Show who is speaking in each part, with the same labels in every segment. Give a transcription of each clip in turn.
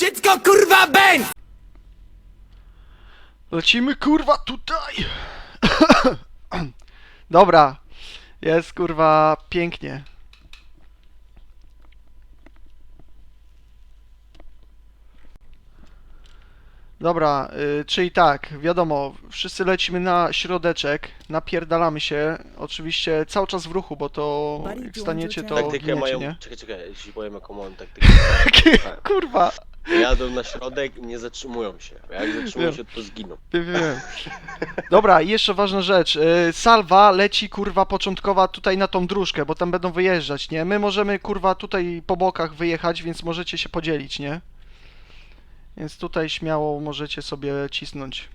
Speaker 1: dziecko kurwa bęk!
Speaker 2: Lecimy kurwa tutaj! Dobra. Jest kurwa pięknie. Dobra, y, czyli tak, wiadomo, wszyscy lecimy na środeczek, napierdalamy się, oczywiście cały czas w ruchu, bo to jak staniecie to
Speaker 3: Taktykę
Speaker 2: giniecie,
Speaker 3: mają.
Speaker 2: nie?
Speaker 3: Czekaj, czekaj, jeśli powiem jaką mam taktykę.
Speaker 2: Kurwa,
Speaker 3: Jadą na środek i nie zatrzymują się. Jak zatrzymują
Speaker 2: Wiem.
Speaker 3: się, to zginą.
Speaker 2: Wiem, wiem. Dobra, i jeszcze ważna rzecz. y, Salwa leci kurwa początkowa tutaj na tą dróżkę, bo tam będą wyjeżdżać, nie? My możemy kurwa tutaj po bokach wyjechać, więc możecie się podzielić, nie? Więc tutaj śmiało możecie sobie cisnąć.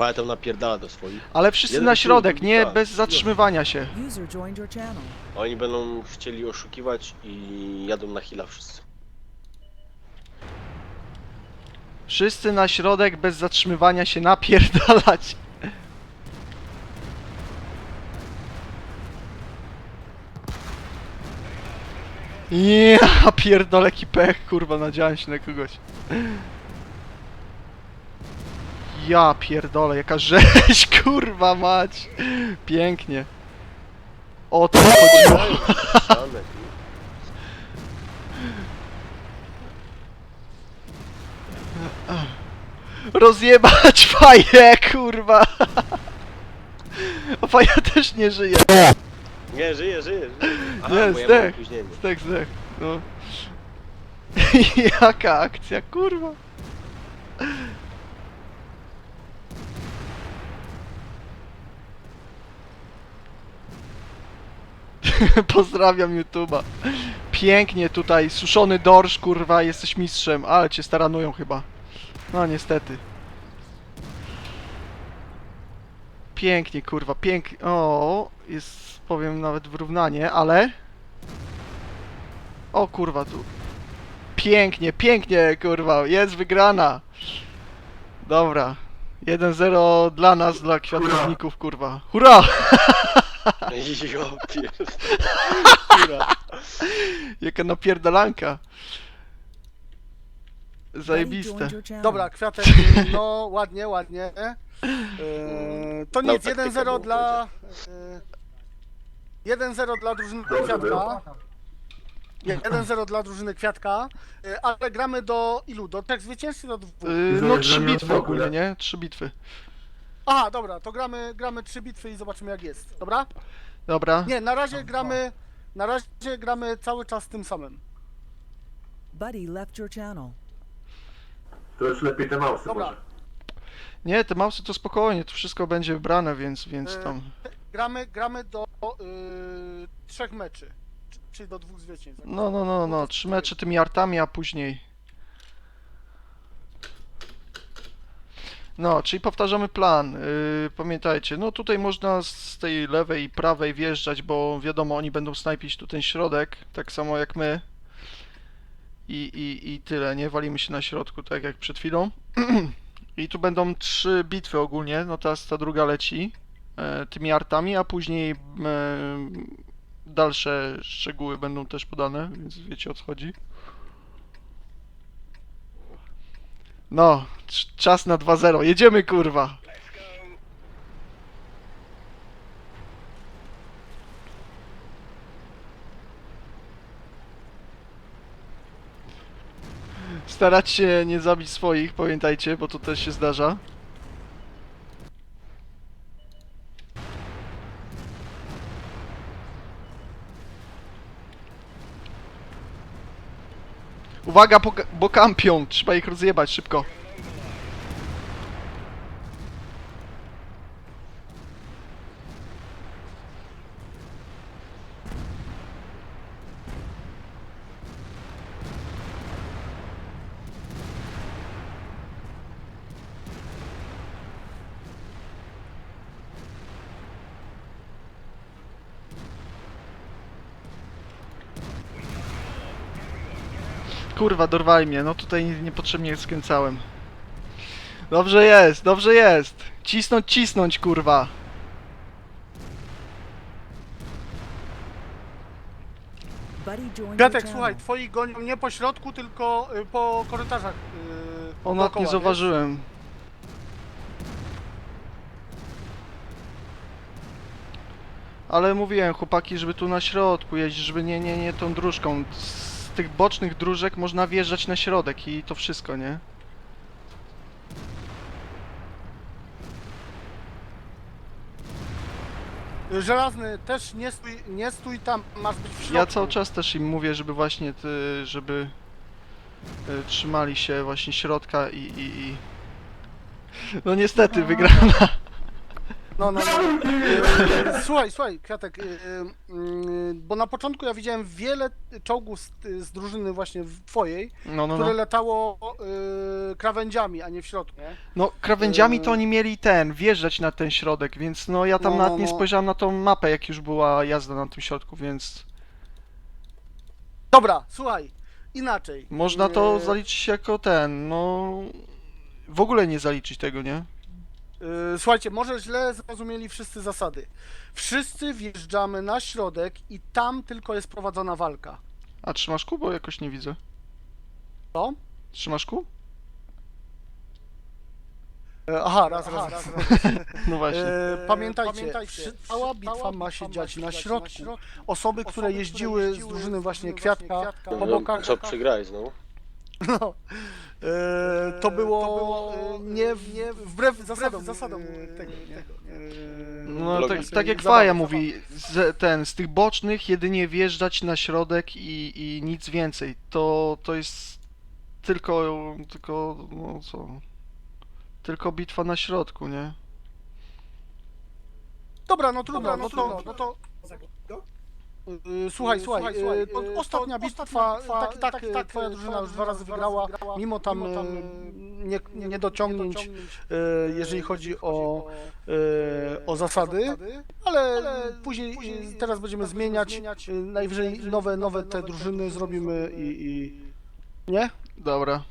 Speaker 3: Poeta napierdala do swoich.
Speaker 2: Ale wszyscy
Speaker 3: Jeden
Speaker 2: na środek, nie
Speaker 3: tak.
Speaker 2: bez zatrzymywania się.
Speaker 4: User joined your channel.
Speaker 3: Oni będą chcieli oszukiwać i jadą na hila wszyscy.
Speaker 2: Wszyscy na środek bez zatrzymywania się napierdalać. Ja pierdolę ki pech, kurwa, nadziałem się na kogoś. Ja pierdolę, jaka rzeź, kurwa mać. Pięknie. O to chodziło. Rozjebać faję, kurwa. A faja też nie żyje.
Speaker 3: Nie, żyje, żyje, żyje.
Speaker 2: Nie,
Speaker 3: bo ja mam
Speaker 2: zdech.
Speaker 3: opóźnienie.
Speaker 2: Zdech, zdech, no. Jaka akcja, kurwa. Pozdrawiam YouTube'a. Pięknie tutaj, suszony dorsz, kurwa, jesteś mistrzem, ale cię staranują chyba. No niestety. Pięknie, kurwa, pięknie. O, jest, powiem, nawet wyrównanie, ale... O kurwa tu. Pięknie, pięknie, kurwa, jest wygrana. Dobra. 1-0 dla nas, dla kwiatowników, kurwa. Hurra!
Speaker 3: Jo, pierdolę.
Speaker 2: Jaka napierdalanka.
Speaker 4: Buddy
Speaker 2: Zajebiste.
Speaker 5: Dobra, kwiatek, no ładnie, ładnie. Eee, to nic,
Speaker 3: taktyka
Speaker 5: 1-0
Speaker 3: było
Speaker 5: dla... eee, 1-0 dla drużyny Kwiatka. Nie, 1-0 dla drużyny Kwiatka, eee, ale gramy do ilu? Do trzech zwycięstw czy do dwóch?
Speaker 2: Yy, no trzy bitwy ogólnie, nie? Trzy bitwy.
Speaker 5: Aha, dobra, to gramy, gramy trzy bitwy i zobaczymy jak jest, dobra?
Speaker 2: Dobra.
Speaker 5: Nie, na razie gramy, na razie gramy cały czas tym samym.
Speaker 4: Buddy left your channel.
Speaker 6: To już lepiej te mausy
Speaker 5: Dobra.
Speaker 6: może.
Speaker 2: Nie, te mausy to spokojnie, to wszystko będzie wybrane, więc, więc
Speaker 5: Yy,
Speaker 2: tam.
Speaker 5: Gramy, gramy do yy, trzech meczy, czy- czyli do dwóch zwycięstw.
Speaker 2: No, no, no, no. Trzy mecze tymi artami, a później. No, czyli powtarzamy plan. Yy, pamiętajcie, no tutaj można z tej lewej i prawej wjeżdżać, bo wiadomo, oni będą snajpić tu ten środek, tak samo jak my. I, i, I tyle, nie? Walimy się na środku, tak jak przed chwilą. I tu będą trzy bitwy ogólnie, no teraz ta druga leci e, tymi artami, a później e, dalsze szczegóły będą też podane, więc wiecie o co chodzi. No, cz- czas na 2-0. Jedziemy kurwa. Starać się nie zabić swoich, pamiętajcie, bo to też się zdarza. Uwaga, bo, bo kampią! Trzeba ich rozjebać szybko. kurwa, dorwaj mnie. No tutaj niepotrzebnie skręcałem. Dobrze jest, dobrze jest. Cisnąć, cisnąć, kurwa.
Speaker 4: Gatek,
Speaker 5: słuchaj, twoi gonią nie po środku, tylko y, po korytarzach. Yy,
Speaker 2: O, no, nie zauważyłem. Ale mówiłem, chłopaki, żeby tu na środku jeździć, żeby nie, nie, nie tą dróżką. Tych bocznych dróżek można wjeżdżać na środek i to wszystko, nie?
Speaker 5: Żelazny, też nie stój, nie stój tam, masz być w środku.
Speaker 2: Ja cały czas też im mówię, żeby właśnie, ty, żeby y, trzymali się właśnie środka i, i, i... No niestety, wygrana.
Speaker 5: No, no, no. Słuchaj, słuchaj, Kwiatek, yy, yy, bo na początku ja widziałem wiele czołgów z, z drużyny właśnie twojej,
Speaker 2: No, no,
Speaker 5: które
Speaker 2: no.
Speaker 5: latało krawędziami, a nie w środku. Nie?
Speaker 2: No, krawędziami to oni mieli ten, wjeżdżać na ten środek, więc no ja tam
Speaker 5: No,
Speaker 2: nawet
Speaker 5: no,
Speaker 2: nie
Speaker 5: no.
Speaker 2: spojrzałem na tą mapę, jak już była jazda na tym środku, więc
Speaker 5: Dobra, słuchaj, inaczej.
Speaker 2: można to zaliczyć jako ten, no... W ogóle nie zaliczyć tego, nie?
Speaker 5: Yy, Słuchajcie, może źle zrozumieli wszyscy zasady. Wszyscy wjeżdżamy na środek i tam tylko jest prowadzona walka.
Speaker 2: A trzymasz kół? Bo jakoś nie widzę.
Speaker 5: Co?
Speaker 2: Trzymasz kół?
Speaker 5: E, Aha, raz, raz, raz.
Speaker 2: No właśnie.
Speaker 5: E, pamiętajcie, wszy- cała bitwa ma się dziać na środku. Osoby, które jeździły z drużyny właśnie Kwiatka po bokach,
Speaker 3: Co przegrałeś no?
Speaker 5: No, e, to było e, nie, w- nie wbrew zasadom, zasadom tego, nie? E,
Speaker 2: No tak, tak jak Faja mówi, z, ten, z tych bocznych jedynie wjeżdżać na środek i, i nic więcej. To, to jest tylko, tylko, no co, tylko bitwa na środku, nie?
Speaker 5: Dobra, no trudno, no to, no to Yy, Słuchaj, słuchaj, yy, to ostatnia bitwa, tak, tak, tak, twoja drużyna już dwa razy wygrała, mimo tam yy, nie, niedociągnięć, yy, jeżeli chodzi o, yy, o zasady, ale później, yy, teraz będziemy zmieniać, yy, najwyżej nowe, nowe te drużyny zrobimy i, i nie?
Speaker 2: Dobra,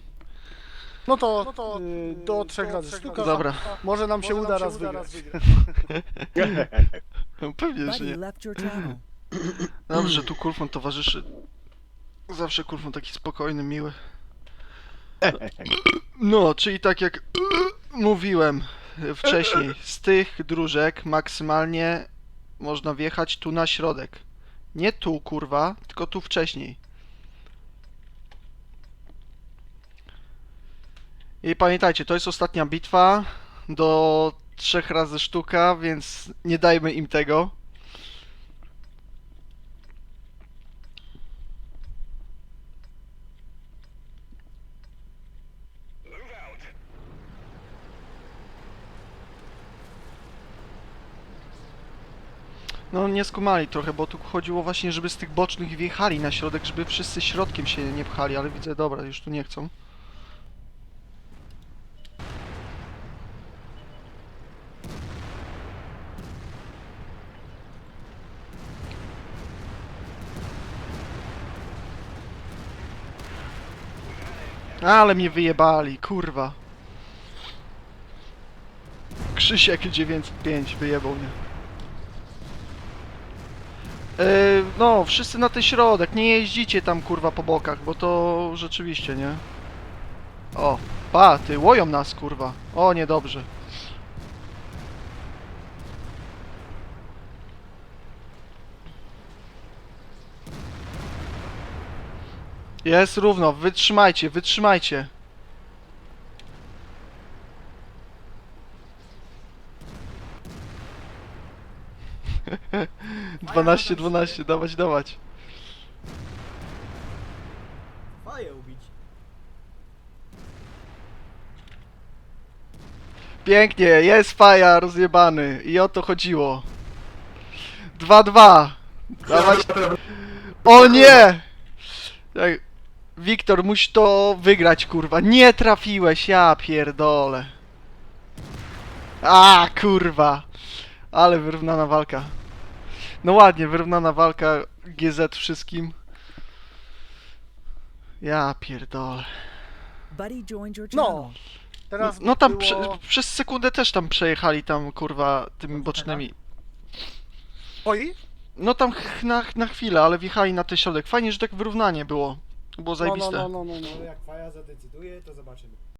Speaker 5: No to yy, do trzech razy sztuka,
Speaker 2: dobra.
Speaker 5: może nam się uda raz wygrać.
Speaker 2: Pewnie, że nie. Dobrze, tu Kulfon towarzyszy. Zawsze Kulfon taki spokojny, miły. No, czyli tak jak mówiłem wcześniej, z tych dróżek maksymalnie można wjechać tu na środek. Nie tu, kurwa, tylko tu wcześniej. I pamiętajcie, to jest ostatnia bitwa do trzech razy sztuka, więc nie dajmy im tego. No nie skumali trochę, bo tu chodziło właśnie, żeby z tych bocznych wjechali na środek, żeby wszyscy środkiem się nie pchali, ale widzę, dobra, już tu nie chcą. Ale mnie wyjebali, kurwa. Krzysiek 905 wyjebał mnie. Yy, no, wszyscy na ten środek, nie jeździcie tam kurwa po bokach, bo to rzeczywiście, nie? O, pa, ty, łoją nas kurwa. O, niedobrze. Jest równo, wytrzymajcie, wytrzymajcie. Dwanaście, dwanaście, dawać, dawać.
Speaker 1: Faję ubić.
Speaker 2: Pięknie, jest faja rozjebany i o to chodziło. 2-2. Dawać. O nie! Tak. Wiktor, musisz to wygrać, kurwa. Nie trafiłeś, ja pierdolę. A, kurwa. Ale wyrównana walka. No ładnie, wyrównana walka. GZ wszystkim. Ja pierdolę.
Speaker 4: Buddy joined your
Speaker 5: No, teraz
Speaker 2: No tam
Speaker 5: było...
Speaker 2: prze, przez sekundę też tam przejechali tam kurwa tymi bocznymi.
Speaker 5: Twoi?
Speaker 2: No tam ch- na, na chwilę, ale wjechali na ten środek. Fajnie, że tak wyrównanie było. Było
Speaker 5: No, no,
Speaker 2: zajebiste.
Speaker 5: no, no, no, no.
Speaker 1: No jak Faja zadecyduje, to zobaczymy.